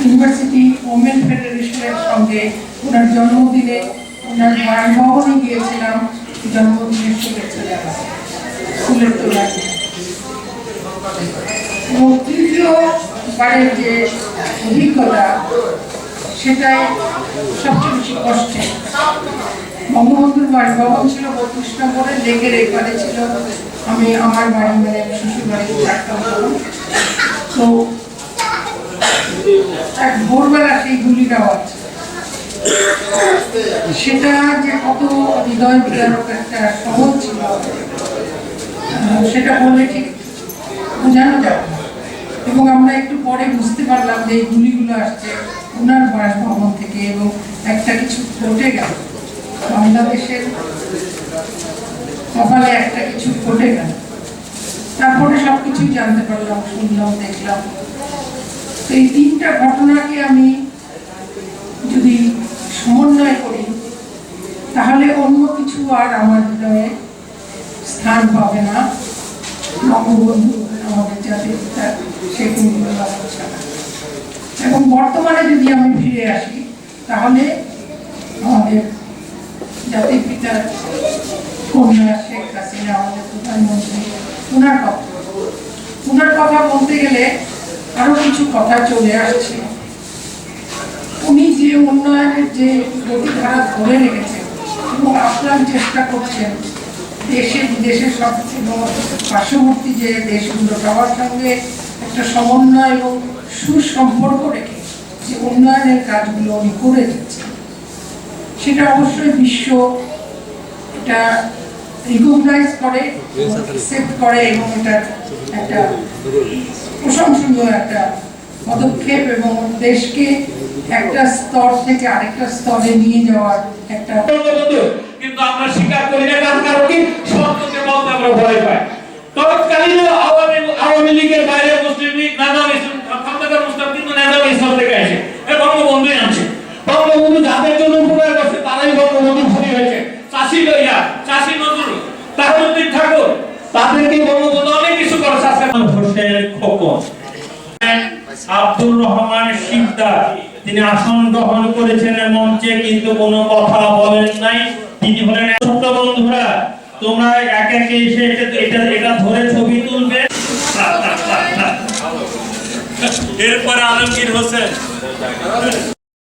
University women ফেডারেশনের সঙ্গে ওনার জন্মদিনে ওনার বাসভবনে গিয়েছিলাম, জন্মদিনের শুভেচ্ছা জানাতে। ফুলের তৃতীয়বারের যে অভিজ্ঞতা, সেটাই সবচেয়ে বেশি কষ্টের। বঙ্গবন্ধুর বাসভবন ছিল বত্রিশ নম্বরে, লেকের এপারে ছিল। আমি আমার বাড়ি মানে শ্বশুর বাড়িতে থাকতাম। তো এক ভোরবেলা সেই গুলির আওয়াজ সেটা যে কত হৃদয় বিদারক একটা শহর ছিল সেটা বলে ঠিক বোঝানো যাবে। এবং আমরা একটু পরে বুঝতে পারলাম যে এই গুলিগুলো আসছে ওনার বাসভবন থেকে এবং একটা কিছু ঘটে গেল। বাংলাদেশের কপালে একটা কিছু ঘটে গেল। তারপরে সব কিছুই জানতে পারলাম, শুনলাম, দেখলাম। এই তিনটা ঘটনাকে আমি যদি সমন্বয় করি, তাহলে অন্য কিছু আর আমার হৃদয়ে স্থান পাবে না। বঙ্গবন্ধু আমাদের জাতির পিতা এবং বর্তমানে যদি আমি ফিরে আসি, তাহলে আমাদের জাতির পিতার কন্যা শেখ হাসিনা, আমাদের প্রধানমন্ত্রী ওনার কথা। ওনার কথা বলতে গেলে আরও কিছু কথা চলে আসছে। উনি যে উন্নয়নের যে গতিধারা ধরে রেখেছেন এবং আপ্রাণ চেষ্টা করছেন, দেশে বিদেশের সব পার্শ্ববর্তী যে দেশগুলো, সবার সঙ্গে একটা সমন্বয় এবং সুসম্পর্ক রেখে যে উন্নয়নের কাজগুলো উনি করে যাচ্ছেন সেটা অবশ্যই বিশ্ব এটা রিকগনাইজ করে অ্যাকসেপ্ট করে এবং এটা একটা প্রশংসনীয় একটা পদক্ষেপ এবং দেশকে একটা স্তর থেকে আরেকটা স্তরে নিয়ে যাওয়ার একটা কিন্তু আমরা স্বীকার করি না কারণ কি? সত্যকে বলতে আমরা ভয় পাই। চাষি চাষি নজরুল তাহরুদ্দিন ঠাকুর তাদেরকে বঙ্গবন্ধু অনেক কিছু করেছে আজকে। হোসেন খোকন। আব্দুর রহমান শিকদার তিনি আসন গ্রহণ করেছেন মঞ্চে কিন্তু কোনো কথা বলেন নাই। তিনি হলেন ছোট্ট বন্ধুরা। তোমরা এক একে এসে এটা এটা এটা ধরে ছবি তুলবে। এরপরে আলমগীর হোসেন।